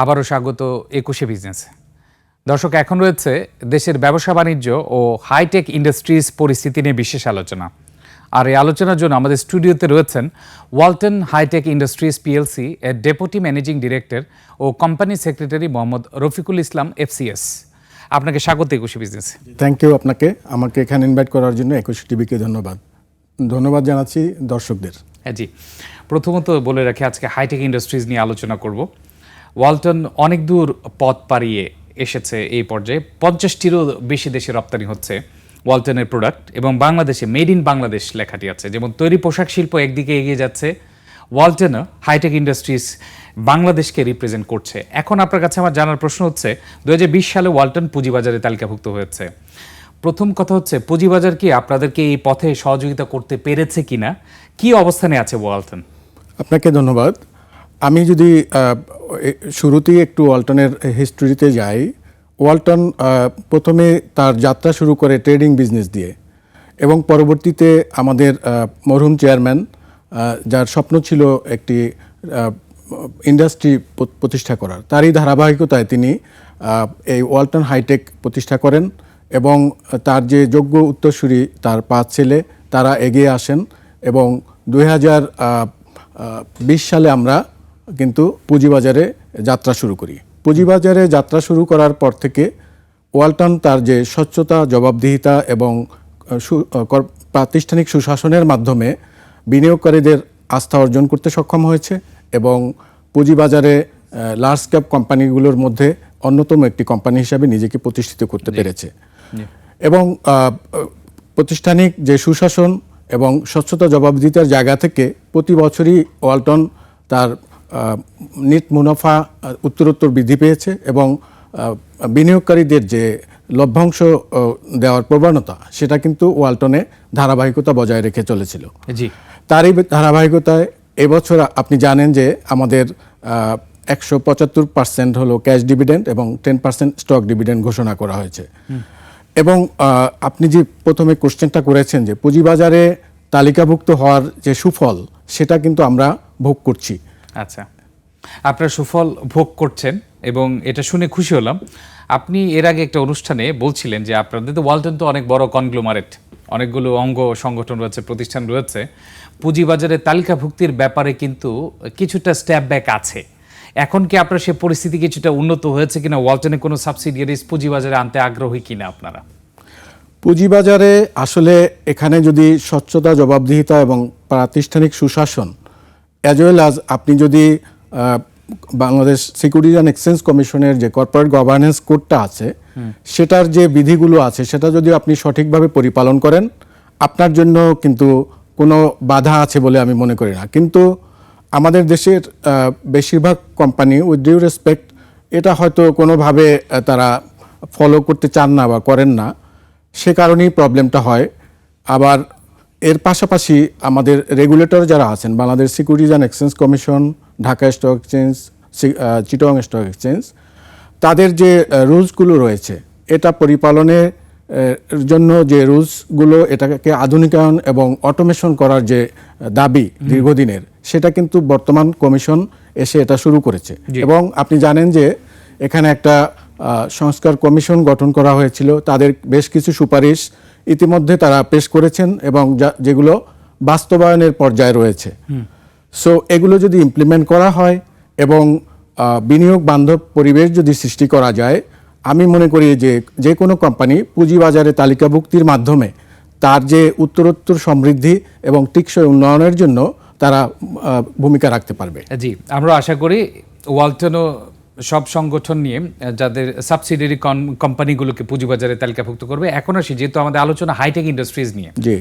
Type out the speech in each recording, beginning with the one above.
আবারও স্বাগত একুশে বিজনেসে দর্শক এখন রয়েছে দেশের ব্যবসা বাণিজ্য ও হাইটেক ইন্ডাস্ট্রিজ পরিস্থিতি নিয়ে বিশেষ আলোচনা। আর এই আলোচনার জন্য আমাদের স্টুডিওতে রয়েছেন Walton Hi Tech Industries PLC এর ডেপুটি ম্যানেজিং ডিরেক্টর ও company secretary Mohammad Rafiqul Islam FCS আপনাকে স্বাগত একুশে বিজনেস থ্যাংক ইউ আপনাকে। আমাকে এখানে ইনভাইট করার জন্য একুশ টিভিকে ধন্যবাদ। ধন্যবাদ জানাচ্ছি দর্শকদের। হ্যাঁ জি। প্রথমত বলে রাখি আজকে হাইটেক ইন্ডাস্ট্রিজ নিয়ে আলোচনা করব। ওয়ালটন অনেক দূর পথ পাড়িয়ে এসেছে এই পর্যায়ে। পঞ্চাশটিরও বেশি দেশে রপ্তানি হচ্ছে ওয়ালটনের প্রোডাক্ট এবং বাংলাদেশে মেড ইন বাংলাদেশ লেখাটি আছে। যেমন তৈরি পোশাক শিল্প একদিকে এগিয়ে যাচ্ছে ওয়ালটনও হাইটেক ইন্ডাস্ট্রিজ বাংলাদেশকে রিপ্রেজেন্ট করছে। এখন আপনার কাছে আমার জানার প্রশ্ন হচ্ছে দু হাজার বিশ সালে ওয়ালটন পুঁজিবাজারে তালিকাভুক্ত হয়েছে। প্রথম কথা হচ্ছে, পুঁজিবাজার কি আপনাদেরকে এই পথে সহযোগিতা করতে পেরেছে কিনা? কি অবস্থানে আছে ওয়ালটন? আপনাকে ধন্যবাদ। আমি যদি শুরুতেই একটু ওয়ালটনের হিস্ট্রিতে যাই, ওয়ালটন প্রথমে তার যাত্রা শুরু করে ট্রেডিং বিজনেস দিয়ে এবং পরবর্তীতে আমাদের মরহুম চেয়ারম্যান যার স্বপ্ন ছিল একটি ইন্ডাস্ট্রি প্রতিষ্ঠা করার। তারই ধারাবাহিকতায় তিনি এই ওয়ালটন হাইটেক প্রতিষ্ঠা করেন এবং তার যে যোগ্য উত্তরসূরি, তার পাঁচ ছেলে, তারা এগিয়ে আসেন এবং দুই হাজার বিশ সালে আমরা কিন্তু পুঁজিবাজারে যাত্রা শুরু করি। পুঁজিবাজারে যাত্রা শুরু করার পর থেকে ওয়ালটন তার যে স্বচ্ছতা জবাবদিহিতা এবং প্রাতিষ্ঠানিক সুশাসনের মাধ্যমে বিনিয়োগকারীদের আস্থা অর্জন করতে সক্ষম হয়েছে এবং পুঁজিবাজারে লার্জ ক্যাপ কোম্পানিগুলোর মধ্যে অন্যতম একটি কোম্পানি হিসাবে নিজেকে প্রতিষ্ঠিত করতে পেরেছে। এবং প্রতিষ্ঠানিক যে সুশাসন এবং স্বচ্ছতা জবাবদিহিতার জায়গা থেকে প্রতি বছরই ওয়ালটন তার নিট মুনাফা উত্তরোত্তর বৃদ্ধি পেয়েছে এবং বিনিয়োগকারীদের যে লভ্যাংশ দেওয়ার প্রবণতা সেটা কিন্তু ওয়ালটনে ধারাবাহিকতা বজায় রেখে চলেছিল। জি। তারই ধারাবাহিকতায় এবছর আপনি জানেন যে আমাদের একশো পঁচাত্তর পার্সেন্ট হলো ক্যাশ ডিভিডেন্ড এবং টেন পার্সেন্ট স্টক ডিভিডেন্ড ঘোষণা করা হয়েছে। এবং আপনি যে প্রথমে কোশ্চেনটা করেছেন যে পুঁজিবাজারে তালিকাভুক্ত হওয়ার যে সুফল সেটা কিন্তু আমরা ভোগ করছি। আচ্ছা। আপনার সুফল ভোগ করছেন এবং এটা শুনে খুশি হলাম। আপনি এর আগে একটা অনুষ্ঠানে বলছিলেন যে আপনাদের তো ওয়ালটন তো অনেক বড় কনগ্লোমারেট, অনেকগুলো অঙ্গ সংগঠন রয়েছে, প্রতিষ্ঠান রয়েছে। পুঁজিবাজারে তালিকাভুক্তির ব্যাপারে কিন্তু কিছুটা স্ট্যাপ ব্যাক আছে। এখন কি আপনার সে পরিস্থিতি কিছুটা উন্নত হয়েছে কিনা ওয়ালটনে কোনো সাবসিডিয়ারিজ পুঁজিবাজারে আনতে আগ্রহী কিনা আপনারা? পুঁজিবাজারে আসলে এখানে যদি স্বচ্ছতা, জবাবদিহিতা এবং প্রাতিষ্ঠানিক সুশাসন অ্যাজ ওয়েল আজ আপনি যদি বাংলাদেশ সিকিউরিটি অ্যান্ড এক্সচেঞ্জ কমিশনের যে কর্পোরেট গভর্নেন্স কোডটা আছে সেটার যে বিধিগুলো আছে সেটা যদি আপনি সঠিকভাবে পরিপালন করেন আপনার জন্য কিন্তু কোনো বাধা আছে বলে আমি মনে করি না। কিন্তু আমাদের দেশের বেশিরভাগ কোম্পানি উইথ ডিউ রেসপেক্ট এটা হয়তো কোনোভাবে তারা ফলো করতে চান না বা করেন না। সে কারণেই প্রবলেমটা হয়। আবার এর পাশাপাশি আমাদের রেগুলেটর যারা আছেন Bangladesh securities and exchange commission Dhaka stock exchange Chittagong stock exchange তাদের যে রুলসগুলো রয়েছে এটা পরিপালনের জন্য যে রুলসগুলো এটাকে আধুনিকায়ন এবং অটোমেশন করার যে দাবি দীর্ঘদিনের সেটা কিন্তু বর্তমান কমিশন এসে এটা শুরু করেছে। এবং আপনি জানেন যে এখানে একটা সংস্কার কমিশন গঠন করা হয়েছিল তাদের বেশ কিছু সুপারিশ ইতিমধ্যে তারা পেশ করেছেন এবং যেগুলো বাস্তবায়নের পর্যায়ে রয়েছে। সো এগুলো যদি ইমপ্লিমেন্ট করা হয় এবং বিনিয়োগ বান্ধব পরিবেশ যদি সৃষ্টি করা যায় আমি মনে করি যে যে কোনো কোম্পানি পুঁজিবাজারে তালিকাভুক্তির মাধ্যমে তার যে উত্তরোত্তর সমৃদ্ধি এবং টেকসই উন্নয়নের জন্য তারা ভূমিকা রাখতে পারবে। জি আমরা আশা করি ওয়ালটনও সব সংগঠন নিয়ে যাদের সাবসিডিয়ারি কোম্পানিগুলোকে পুঁজিবাজারে তালিকাভুক্ত করবে। এখন আসি যেহেতু আমাদের আলোচনা হাইটেক ইন্ডাস্ট্রিজ নিয়ে। জি।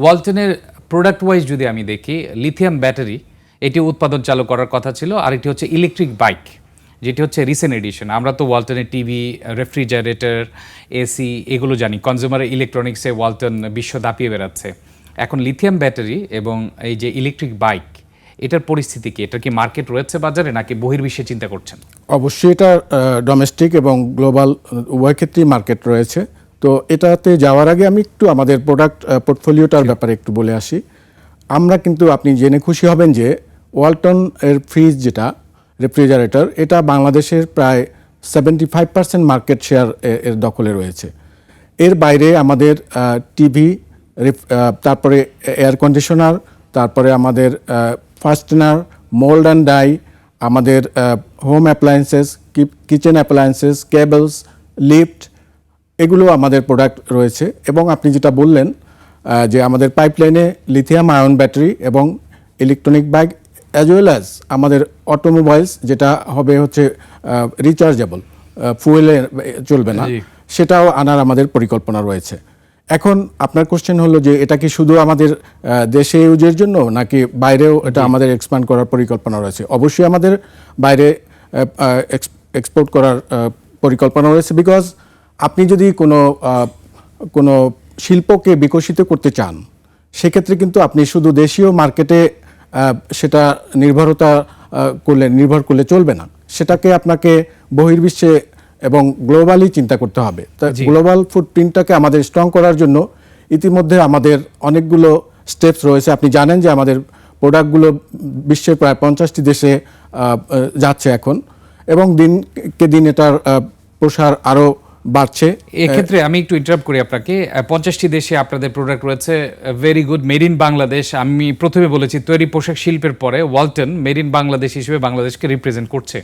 ওয়ালটনের প্রোডাক্ট ওয়াইজ যদি আমি দেখি লিথিয়াম ব্যাটারি এটি উৎপাদন চালু করার কথা ছিল আর এটি হচ্ছে ইলেকট্রিক বাইক যেটি হচ্ছে রিসেন্ট এডিশন আমরা তো ওয়ালটনের টিভি রেফ্রিজারেটর এসি এগুলো জানি। কনজিউমার ইলেকট্রনিক্সে ওয়ালটন বিশ্ব দাপিয়ে বেড়াচ্ছে। এখন লিথিয়াম ব্যাটারি এবং এই যে ইলেকট্রিক বাইক এটার পরিস্থিতি কি? এটা কি মার্কেট রয়েছে বাজারে নাকি বহির্বিশ্বে চিন্তা করছেন? অবশ্যই এটা ডোমেস্টিক এবং গ্লোবাল উভয় ক্ষেত্রেই মার্কেট রয়েছে। তো এটাতে যাওয়ার আগে আমি একটু আমাদের প্রোডাক্ট পোর্টফোলিওটার ব্যাপারে একটু বলে আসি। আমরা কিন্তু আপনি জেনে খুশি হবেন যে ওয়ালটন এর ফ্রিজ যেটা রেফ্রিজারেটর এটা বাংলাদেশের প্রায় seventy five percent market share এর দখলে রয়েছে। এর বাইরে আমাদের টিভি তারপরে এয়ার কন্ডিশনার তারপরে আমাদের ফাস্টেনার মোল্ড অ্যান্ড ডাই আমাদের home appliances kitchen appliances cables lift এগুলো আমাদের প্রোডাক্ট রয়েছে। এবং আপনি যেটা বললেন যে আমাদের পাইপলাইনে লিথিয়াম আয়ন ব্যাটারি এবং electronic bag as well as আমাদের অটোমোবাইলস যেটা হবে হচ্ছে রিচার্জেবল ফুয়েলে চলবে না সেটাও আনার আমাদের পরিকল্পনা রয়েছে। এখন আপনার কোশ্চেন হলো যে এটা কি শুধু আমাদের দেশে ইউজের জন্য নাকি বাইরেও এটা আমাদের এক্সপ্যান্ড করার পরিকল্পনা রয়েছে? অবশ্যই আমাদের বাইরে এক্সপোর্ট করার পরিকল্পনা রয়েছে বিকজ আপনি যদি কোনো কোনো শিল্পকে বিকশিত করতে চান সেক্ষেত্রে কিন্তু আপনি শুধু দেশীয় মার্কেটে সেটা নির্ভরতা করলে নির্ভর করলে চলবে না। সেটাকে আপনাকে বহির্বিশ্বে এবং গ্লোবালি চিন্তা করতে হবে। তা গ্লোবাল ফুটপ্রিন্টটাকে আমাদের স্ট্রং করার জন্য ইতিমধ্যে আমাদের অনেকগুলো স্টেপস রয়েছে। আপনি জানেন যে আমাদের প্রোডাক্টগুলো বিশ্বের প্রায় পঞ্চাশটি দেশে যাচ্ছে এখন এবং দিনকে দিন এটার প্রসার আরও বাড়ছে। এক্ষেত্রে আমি একটু ইন্টারাপ্ট করি আপনাকে। পঞ্চাশটি দেশে আপনাদের প্রোডাক্ট রয়েছে very good made in Bangladesh. আমি প্রথমে বলেছি তৈরি পোশাক শিল্পের পরে ওয়ালটন মেড ইন বাংলাদেশ হিসেবে বাংলাদেশকে রিপ্রেজেন্ট করছে।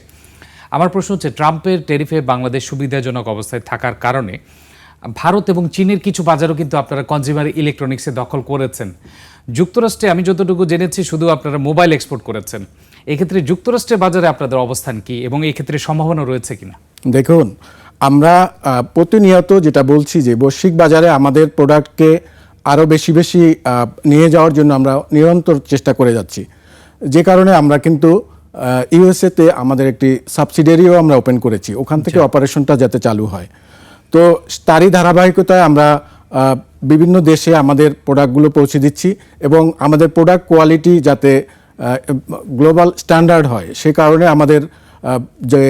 আমার প্রশ্ন হচ্ছে, ট্রাম্পের টেরিফে বাংলাদেশ সুবিধাজনক অবস্থায় থাকার কারণে ভারত এবং চীনের কিছু বাজারও কিন্তু আপনারা কনজিউমার ইলেকট্রনিক্সে দখল করেছেন। যুক্তরাষ্ট্রে আমি যতটুকু জেনেছি, শুধু আপনারা মোবাইল এক্সপোর্ট করেছেন। এক্ষেত্রে যুক্তরাষ্ট্রের বাজারে আপনাদের অবস্থান কি এবং এই ক্ষেত্রে সম্ভাবনা রয়েছে কিনা? দেখুন, আমরা প্রতিনিয়ত যেটা বলছি যে বৈশ্বিক বাজারে আমাদের প্রোডাক্টকে আরও বেশি বেশি নিয়ে যাওয়ার জন্য আমরা নিরন্তর চেষ্টা করে যাচ্ছি। যে কারণে আমরা কিন্তু ইউএসএতে আমাদের একটি সাবসিডিয়ারিও আমরা ওপেন করেছি। ওখান থেকে অপারেশনটা যাতে চালু হয়। তো তারই ধারাবাহিকতায় আমরা বিভিন্ন দেশে আমাদের প্রোডাক্টগুলো পৌঁছে দিচ্ছি এবং আমাদের প্রোডাক্ট কোয়ালিটি যাতে গ্লোবাল স্ট্যান্ডার্ড হয় সে কারণে আমাদের যে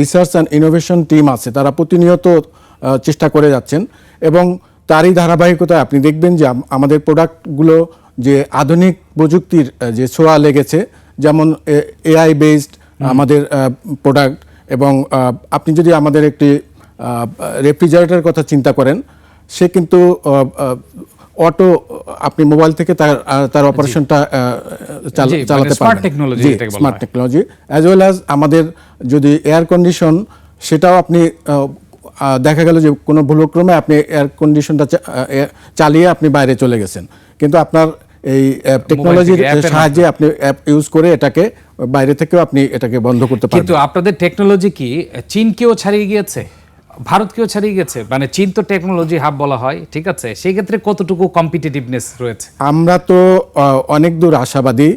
রিসার্চ অ্যান্ড ইনোভেশন টিম আছে তারা প্রতিনিয়ত চেষ্টা করে যাচ্ছেন এবং তারই ধারাবাহিকতায় আপনি দেখবেন যে আমাদের প্রোডাক্টগুলো যে আধুনিক প্রযুক্তির যে ছোঁয়া লেগেছে যেমন এআই বেসড আমাদের প্রোডাক্ট এবং আপনি যদি আমাদের একটি রেফ্রিজারেটরের কথা চিন্তা করেন সে কিন্তু অটো আপনি মোবাইল থেকে তার তার অপারেশনটা চালাতে smart পারবেন। technology জি, যেটাকে বলা smart হয়। টেকনোলজি অ্যাজ ওয়েল অ্যাজ আমাদের যদি এয়ার কন্ডিশন সেটাও আপনি দেখা গেল যে কোনো ভুলক্রমে আপনি এয়ার কন্ডিশনটা চালিয়ে আপনি বাইরে চলে গেছেন। কিন্তু আপনার এই টেকনোলজির app এর সাহায্যে আপনি অ্যাপ ইউজ করে এটাকে বাইরে থেকেও আপনি এটাকে বন্ধ করতে পারবেন। কিন্তু আপনাদের টেকনোলজি কি? চীনকেও ছাড়িয়ে গিয়েছে? ভারতকেও ছাড়িয়ে গেছে মানে চীন তো টেকনোলজি হাব বলা হয় ঠিক আছে? সেই ক্ষেত্রে কতটুকু কম্পিটিটিভনেস রয়েছে? আমরা তো অনেক দূর আশাবাদী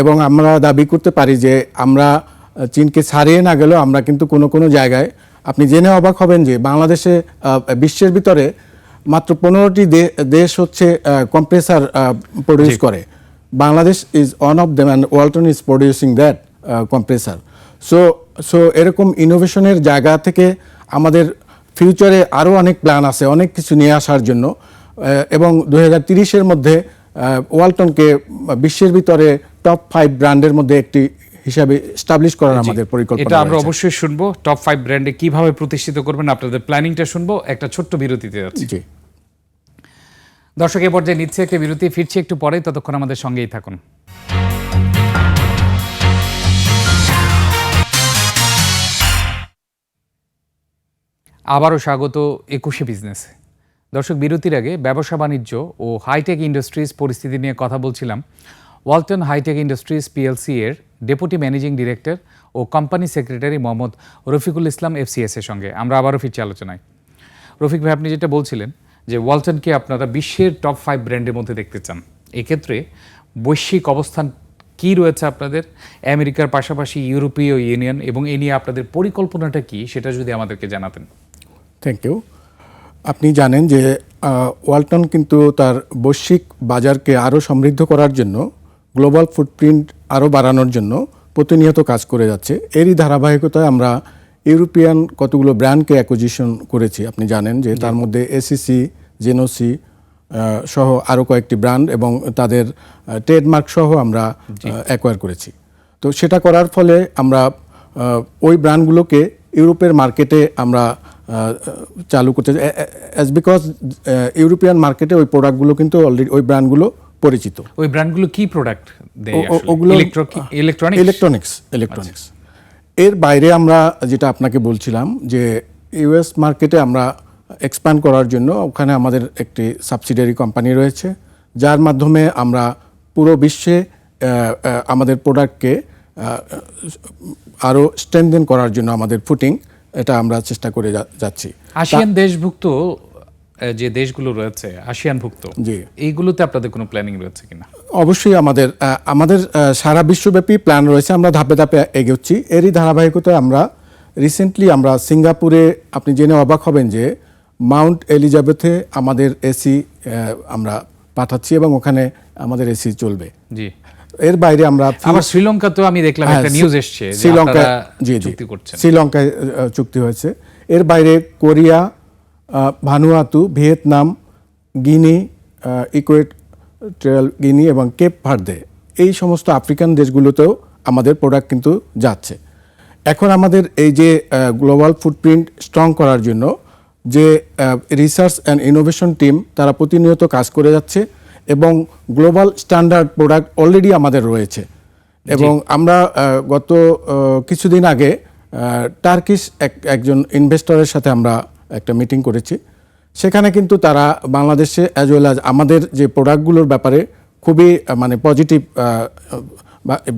এবং আমরা দাবি করতে পারি যে আমরা চীনকে ছাড়িয়ে না গেলেও আমরা কিন্তু কোনো কোনো জায়গায় আপনি জেনে অবাক হবেন যে বাংলাদেশে বিশ্বের ভিতরে মাত্র পনেরোটি দেশ হচ্ছে কম্প্রেসার প্রডিউস করে। Bangladesh is one of them and Walton is producing that compressor so so এরকম ইনোভেশনের জায়গা থেকে আমাদের ফিউচারে আরও অনেক প্ল্যান আছে অনেক কিছু নিয়ে আসার জন্য। এবং দু হাজার তিরিশের মধ্যে ওয়ালটনকে বিশ্বের ভিতরে টপ ফাইভ ব্র্যান্ডের মধ্যে একটি হিসাবে স্টাবলিশ করার আমাদের পরিকল্পনা এটা আমরা অবশ্যই শুনব। টপ ফাইভ ব্র্যান্ডে কীভাবে প্রতিষ্ঠিত করবেন আপনাদের প্ল্যানিংটা শুনব। একটা ছোট্ট বিরতিতে যাচ্ছি। জি। দর্শক এ পর্যায়ে নিচ্ছে একটা বিরতি ফিরছি একটু পরে ততক্ষণ আমাদের সঙ্গেই থাকুন। আবারও স্বাগত একুশে বিজনেসে দর্শক বিরতির আগে ব্যবসা বাণিজ্য ও হাইটেক ইন্ডাস্ট্রিজ পরিস্থিতি নিয়ে কথা বলছিলাম। Walton Hi Tech Industries PLC এর ডেপুটি ম্যানেজিং ডিরেক্টর ও company secretary Mohammad Rafiqul Islam FCS এর সঙ্গে। আমরা আবারও ফিরছি আলোচনায়। রফিক ভাই, আপনি যেটা বলছিলেন যে ওয়ালটনকে আপনারা বিশ্বের টপ ফাইভ ব্র্যান্ডের মধ্যে দেখতে চান, এক্ষেত্রে বৈশ্বিক অবস্থান কি রয়েছে আপনাদের? আমেরিকার পাশাপাশি ইউরোপীয় ইউনিয়ন এবং এ নিয়ে আপনাদের পরিকল্পনাটা কি, সেটা যদি আমাদেরকে জানাতেন। থ্যাংক ইউ আপনি জানেন যে ওয়ালটন কিন্তু তার বৈশ্বিক বাজারকে আরও সমৃদ্ধ করার জন্য গ্লোবাল ফুটপ্রিন্ট আরও বাড়ানোর জন্য প্রতিনিয়ত কাজ করে যাচ্ছে। এরই ধারাবাহিকতায় আমরা ইউরোপিয়ান কতগুলো ব্র্যান্ডকে অ্যাকুজিশন করেছি আপনি জানেন যে তার মধ্যে এসিসি জেনোসি সহ আরও কয়েকটি ব্র্যান্ড এবং তাদের ট্রেডমার্ক সহ আমরা অ্যাকোয়ার করেছি। তো সেটা করার ফলে আমরা ওই ব্র্যান্ডগুলোকে ইউরোপের মার্কেটে আমরা চালু করতে অ্যাজ বিকজ ইউরোপিয়ান মার্কেটে ওই প্রোডাক্টগুলো কিন্তু অলরেডি ওই ব্র্যান্ডগুলো পরিচিত। ওই ব্র্যান্ডগুলো কি প্রোডাক্ট ওগুলো ইলেকট্রনিক ইলেকট্রনিক্স ইলেকট্রনিক্স এর বাইরে আমরা যেটা আপনাকে বলছিলাম যে ইউএস মার্কেটে আমরা এক্সপ্যান্ড করার জন্য ওখানে আমাদের একটি সাবসিডিয়ারি কোম্পানি রয়েছে যার মাধ্যমে আমরা পুরো বিশ্বে আমাদের প্রোডাক্টকে আরও স্ট্রেনদেন করার জন্য আমাদের ফুটিং এটা আমরা চেষ্টা করে যাচ্ছি। আসিয়ান দেশভুক্ত যে দেশগুলো রয়েছে আসিয়ানভুক্ত জি। এইগুলোতে আপনাদের কোনো প্ল্যানিং রয়েছে কিনা? অবশ্যই আমাদের আমাদের সারা বিশ্বব্যাপী প্ল্যান রয়েছে আমরা ধাপে ধাপে এগোচ্ছি। এরই ধারাবাহিকতায় আমরা রিসেন্টলি আমরা সিঙ্গাপুরে আপনি জেনে অবাক হবেন যে মাউন্ট এলিজাবেথে আমাদের এসি আমরা পাঠাচ্ছি এবং ওখানে আমাদের এসি চলবে। জি। এর বাইরে আমরা আবার শ্রীলঙ্কাতেও আমি দেখলাম একটা নিউজ এসছে আপনারা জি জি। শ্রীলঙ্কায় চুক্তি হয়েছে। এর বাইরে Korea Vanuatu Vietnam Guinea equatorial Guinea এবং কেপ ভার্দে। এই সমস্ত আফ্রিকান দেশগুলোতেও আমাদের প্রোডাক্ট কিন্তু যাচ্ছে। এখন আমাদের এই যে গ্লোবাল ফুটপ্রিন্ট স্ট্রং করার জন্য যে রিসার্চ অ্যান্ড ইনোভেশন টিম তারা প্রতিনিয়ত কাজ করে যাচ্ছে এবং গ্লোবাল স্ট্যান্ডার্ড প্রোডাক্ট অলরেডি আমাদের রয়েছে। এবং আমরা গত কিছুদিন আগে টার্কিশ এক একজন ইনভেস্টরের সাথে আমরা একটা মিটিং করেছি। সেখানে কিন্তু তারা বাংলাদেশে অ্যাজ ওয়েল অ্যাজ আমাদের যে প্রোডাক্টগুলোর ব্যাপারে খুবই মানে পজিটিভ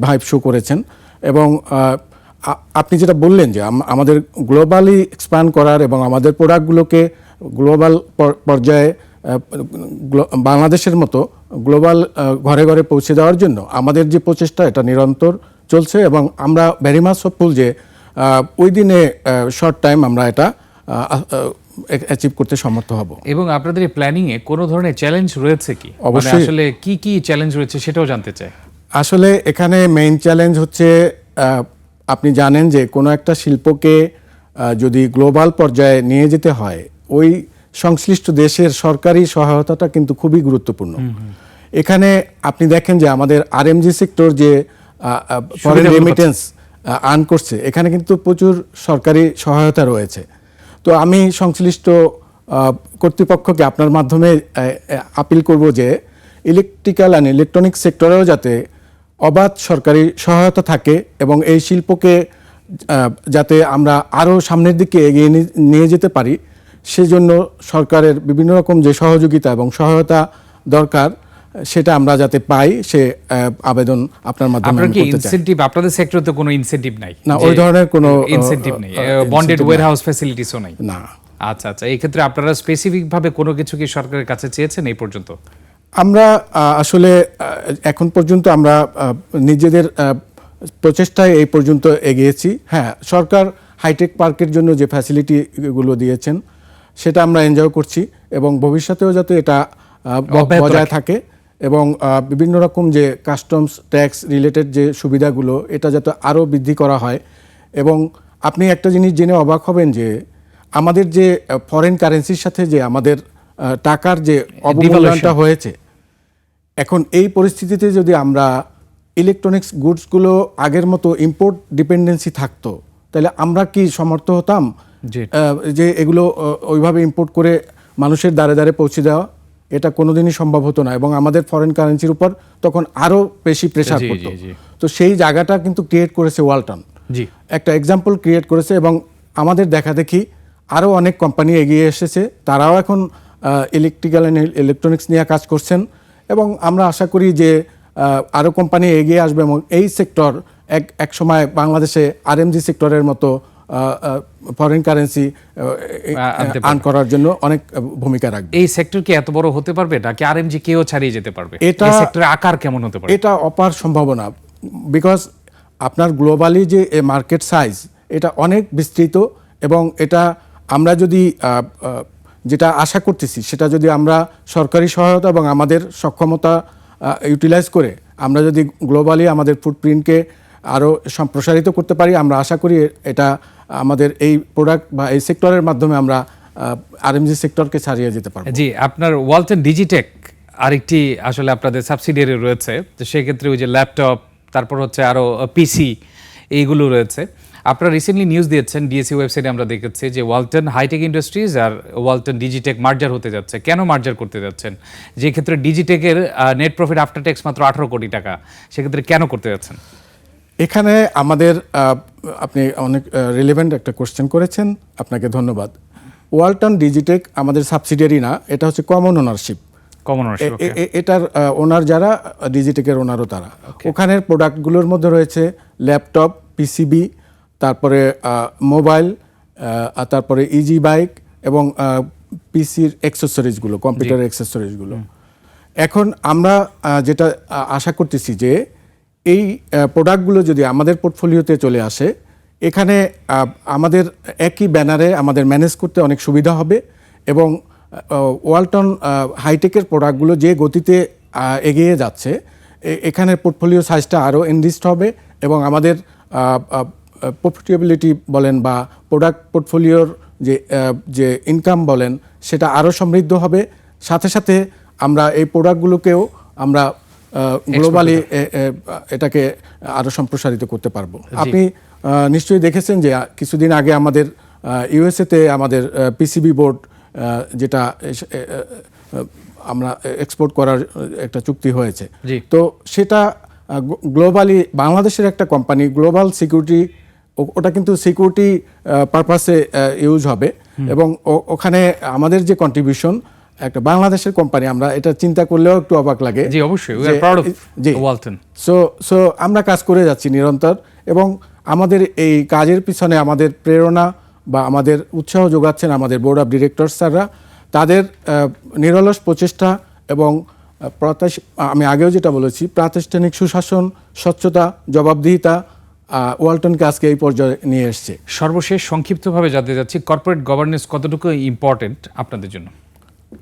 ভাইব শো করেছেন। এবং আপনি যেটা বললেন যে আমাদের গ্লোবালি এক্সপ্যান্ড করার এবং আমাদের প্রোডাক্টগুলোকে গ্লোবাল পর্যায়ে বাংলাদেশের মতো গ্লোবাল ঘরে ঘরে পৌঁছে দেওয়ার জন্য আমাদের যে প্রচেষ্টা, এটা নিরন্তর চলছে এবং আমরা ভেরি মাছ হোপফুল যে ওই দিনে শর্ট টাইম আমরা এটা অ্যাচিভ করতে সমর্থ হব। এবং আপনাদের এই প্ল্যানিং এ কোনো ধরনের চ্যালেঞ্জ রয়েছে কি? মানে অবশ্যই। আসলে কি কি চ্যালেঞ্জ রয়েছে সেটাও জানতে চাই। আসলে এখানে মেইন চ্যালেঞ্জ হচ্ছে আপনি জানেন যে কোনো একটা শিল্পকে যদি গ্লোবাল পর্যায়ে নিয়ে যেতে হয় ওই সংশ্লিষ্ট দেশের সরকারি সহায়তাটা কিন্তু খুবই গুরুত্বপূর্ণ। এখানে আপনি দেখেন যে আমাদের আরএমজি সেক্টর যে ফরেন রেমিটেন্স আর্ন করছে এখানে কিন্তু প্রচুর সরকারি সহায়তা রয়েছে। তো আমি সংশ্লিষ্ট কর্তৃপক্ষকে আপনার মাধ্যমে আপিল করব যে ইলেকট্রিক্যাল অ্যান্ড ইলেকট্রনিক সেক্টরেও যাতে অবাধ সরকারি সহায়তা থাকে এবং এই শিল্পকে যাতে আমরা আরও সামনের দিকে এগিয়ে নিয়ে যেতে পারি, সেজন্য সরকারের বিভিন্ন রকম যে সহযোগিতা এবং সহায়তা দরকার সেটা আমরা যাতে পাই সে আবেদন আপনার মাধ্যমে আপনার কি করতে চাই। ইনসেন্টিভ আপনাদের সেক্টরে তো কোনো ইনসেন্টিভ নাই? না, ওই ধরনের কোনো, ইনসেন্টিভ নেই। বন্ডেড incentive ওয়ার হাউস ফ্যাসিলিটিসও নাই? না। আচ্ছা আচ্ছা এই ক্ষেত্রে আপনারা স্পেসিফিক ভাবে কোনো কিছু কি সরকারের কাছে চেয়েছেন এই পর্যন্ত? আমরা আসলে এখন পর্যন্ত আমরা নিজেদের প্রচেষ্টায় এই পর্যন্ত এগিয়েছি। হ্যাঁ সরকার হাইটেক পার্কের জন্য যে ফ্যাসিলিটিগুলো দিয়েছেন সেটা আমরা এনজয় করছি এবং ভবিষ্যতেও যাতে এটা বজায় থাকে এবং বিভিন্ন রকম যে কাস্টমস ট্যাক্স রিলেটেড যে সুবিধাগুলো এটা যাতে আরও বৃদ্ধি করা হয়। এবং আপনি একটা জিনিস জেনে অবাক হবেন যে আমাদের যে ফরেন কারেন্সির সাথে যে আমাদের টাকার যে অবমূল্যায়নটা হয়েছে এখন এই পরিস্থিতিতে যদি আমরা ইলেকট্রনিক্স গুডসগুলো আগের মতো ইম্পোর্ট ডিপেন্ডেন্সি থাকতো তাহলে আমরা কি সমর্থ হতাম। যে এগুলো ওইভাবে ইম্পোর্ট করে মানুষের দ্বারে দ্বারে পৌঁছে দেওয়া? এটা কোনোদিনই সম্ভব হতো না এবং আমাদের ফরেন কারেন্সির উপর তখন আরও বেশি প্রেশার পড়তো। তো সেই জায়গাটা কিন্তু ক্রিয়েট করেছে ওয়ালটন। জি। একটা এক্সাম্পল ক্রিয়েট করেছে এবং আমাদের দেখা দেখি আরও অনেক কোম্পানি এগিয়ে এসেছে। তারাও এখন ইলেকট্রিক্যাল অ্যান্ড ইলেকট্রনিক্স নিয়ে কাজ করছেন এবং আমরা আশা করি যে আরও কোম্পানি এগিয়ে আসবে এবং এই সেক্টর এক এক সময় বাংলাদেশে আরএমজি সেক্টরের মতো ফরেন কারেন্সি আর্ন করার জন্য অনেক ভূমিকা রাখবে। এই সেক্টর কি এত বড় হতে পারবে? নাকি আরএমজি কেও ছাড়িয়ে যেতে পারবে? এটা- সেক্টরের আকার কেমন হতে পারে? এটা অপার সম্ভাবনা বিকজ আপনার গ্লোবালি যে মার্কেট সাইজ এটা অনেক বিস্তৃত এবং এটা আমরা যদি যেটা আশা করতেছি সেটা যদি আমরা সরকারি সহায়তা এবং আমাদের সক্ষমতা ইউটিলাইজ করে আমরা যদি গ্লোবালি আমাদের ফুটপ্রিন্টকে আরও সম্প্রসারিত করতে পারি। আমরা আশা করি এটা আমাদের এই প্রোডাক্ট বা এই সেক্টরের মাধ্যমে আমরা আরএমজি সেক্টরকে ছাড়িয়ে যেতে পারব। জি, আপনার ওয়ালটন ডিজিটেক আরেকটি আসলে আপনাদের সাবসিডিয়ারি রয়েছে। তো সেক্ষেত্রে ওই যে ল্যাপটপ তারপর হচ্ছে আরও পিসি এইগুলো রয়েছে। আপনারা রিসেন্টলি নিউজ দিয়েছেন ডিএসসি ওয়েবসাইটে আমরা দেখেছি যে ওয়ালটন হাইটেক ইন্ডাস্ট্রিজ আর ওয়ালটন ডিজিটেক মার্জার হতে যাচ্ছে। কেন মার্জার করতে যাচ্ছেন? যে ক্ষেত্রে ডিজিটেকের নেট প্রফিট আফটার ট্যাক্স মাত্র আঠারো কোটি টাকা। সেক্ষেত্রে কেন করতে যাচ্ছেন? এখানে আমাদের আপনি অনেক রিলেভেন্ট একটা কোশ্চেন করেছেন। আপনাকে ধন্যবাদ। ওয়ালটন ডিজিটেক আমাদের সাবসিডিয়ারি না এটা হচ্ছে কমন ওনারশিপ কমন এটার ওনার যারা ডিজিটেকের ওনারও তারা। ওখানের প্রোডাক্টগুলোর মধ্যে রয়েছে ল্যাপটপ পিসিবি তারপরে মোবাইল তারপরে ইজি বাইক এবং পিসির অ্যাক্সেসরিজগুলো কম্পিউটার অ্যাক্সেসরিজগুলো এখন আমরা যেটা আশা করতেছি যে এই প্রোডাক্টগুলো যদি আমাদের পোর্টফোলিওতে চলে আসে, এখানে আমাদের একই ব্যানারে আমাদের ম্যানেজ করতে অনেক সুবিধা হবে এবং ওয়ালটন হাইটেকের প্রোডাক্টগুলো যে গতিতে এগিয়ে যাচ্ছে এখানে পোর্টফোলিও সাইজটা আরও এনরিস্ট হবে এবং আমাদের প্রফিটেবিলিটি বলেন বা প্রোডাক্ট পোর্টফোলিওর যে যে ইনকাম বলেন, সেটা আরও সমৃদ্ধ হবে। সাথে সাথে আমরা এই প্রোডাক্টগুলোকেও আমরা গ্লোবালি এটাকে আরও সম্প্রসারিত করতে পারব। আপনি নিশ্চয়ই দেখেছেন যে কিছুদিন আগে আমাদের ইউএসএতে আমাদের পিসিবি বোর্ড যেটা আমরা এক্সপোর্ট করার একটা চুক্তি হয়েছে। তো সেটা গ্লোবালি বাংলাদেশের একটা কোম্পানি গ্লোবাল সিকিউরিটি ওটা কিন্তু সিকিউরিটি পারপাসে ইউজ হবে। এবং ওখানে আমাদের যে কন্ট্রিবিউশন একটা বাংলাদেশের কোম্পানি আমরা এটা চিন্তা করলেও একটু অবাক লাগে জি অবশ্যই we are proud of G. Walton so so আমরা কাজ করে যাচ্ছি নিরন্তর এবং আমাদের এই কাজের পিছনে আমাদের প্রেরণা বা আমাদের উৎসাহ যোগাচ্ছেন আমাদের বোর্ড অফ ডিরেক্টর স্যাররা। তাদের নিরলস প্রচেষ্টা এবং প্রত্যাশ- আমি আগেও যেটা বলেছি প্রাতিষ্ঠানিক সুশাসন স্বচ্ছতা জবাবদিহিতা ওয়ালটনকে আজকে এই পর্যায়ে নিয়ে এসছে। সর্বশেষ সংক্ষিপ্তভাবে জানতে যাচ্ছি কর্পোরেট গভর্নেন্স কতটুকু ইম্পর্টেন্ট আপনাদের জন্য?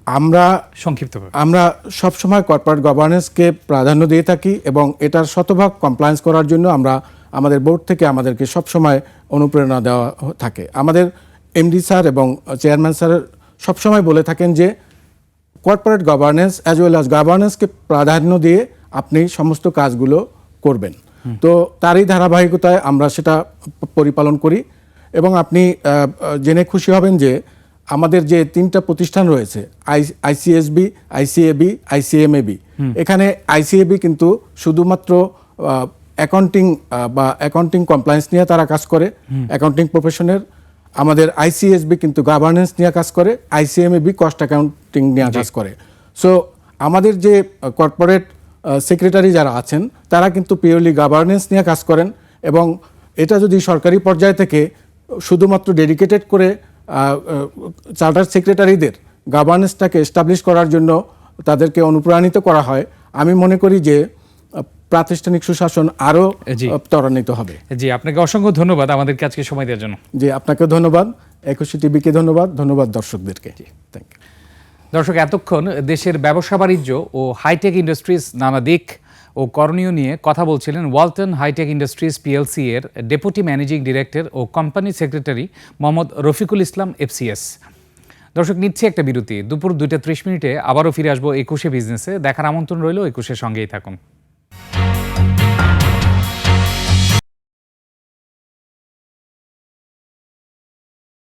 আমরা সংক্ষিপ্ত আমরা সবসময় কর্পোরেট গভর্নেন্সকে প্রাধান্য দিয়ে থাকি এবং এটার শতভাগ কমপ্লায়েন্স করার জন্য আমরা আমাদের বোর্ড থেকে আমাদেরকে সবসময় অনুপ্রেরণা দেওয়া থাকে। আমাদের এমডি স্যার এবং চেয়ারম্যান স্যার সবসময় বলে থাকেন যে corporate governance as well as গভর্নেন্সকে প্রাধান্য দিয়ে আপনি সমস্ত কাজগুলো করবেন। তো তারই ধারাবাহিকতায় আমরা সেটা পরিপালন করি এবং আপনি জেনে খুশি হবেন যে আমাদের যে তিনটা প্রতিষ্ঠান রয়েছে আই আইসিএসবি আইসিএবি আইসিএমএবি এখানে আইসিএবি কিন্তু শুধুমাত্র অ্যাকাউন্টিং বা অ্যাকাউন্টিং কমপ্লায়েন্স নিয়ে তারা কাজ করে অ্যাকাউন্টিং প্রফেশনের আমাদের আইসিএসবি কিন্তু গভর্নেন্স নিয়ে কাজ করে আইসিএমএবি কস্ট অ্যাকাউন্টিং নিয়ে কাজ করে। সো আমাদের যে কর্পোরেট সেক্রেটারি যারা আছেন তারা কিন্তু পিওরলি গভর্নেন্স নিয়ে কাজ করেন এবং এটা যদি সরকারি পর্যায় থেকে শুধুমাত্র ডেডিকেটেড করে চার্টার সেক্রেটারিদের গভর্নেন্সটাকে এস্টাবলিশ করার জন্য তাদেরকে অনুপ্রাণিত করা হয়। আমি মনে করি যে প্রাতিষ্ঠানিক সুশাসন আরও জি। ত্বরান্বিত হবে। জি আপনাকে অসংখ্য ধন্যবাদ আমাদেরকে আজকে সময় দেওয়ার জন্য। যে আপনাকে ধন্যবাদ। একুশে টিভিকে ধন্যবাদ। ধন্যবাদ দর্শকদেরকে। থ্যাংক ইউ দর্শক এতক্ষণ দেশের ব্যবসা বাণিজ্য ও হাইটেক ইন্ডাস্ট্রিজ নানা দিক ও করণীয় নিয়ে কথা বলছিলেন Walton Hi Tech Industries PLC এর ডেপুটি ম্যানেজিং ডিরেক্টর ও company secretary Mohammad Rafiqul Islam FCS. দর্শক, নিচ্ছে একটা বিরতি। দুপুর দুইটা ত্রিশ মিনিটে আবারও ফিরে আসব একুশে বিজনেসে। দেখার আমন্ত্রণ রইল, একুশের সঙ্গেই থাকুন।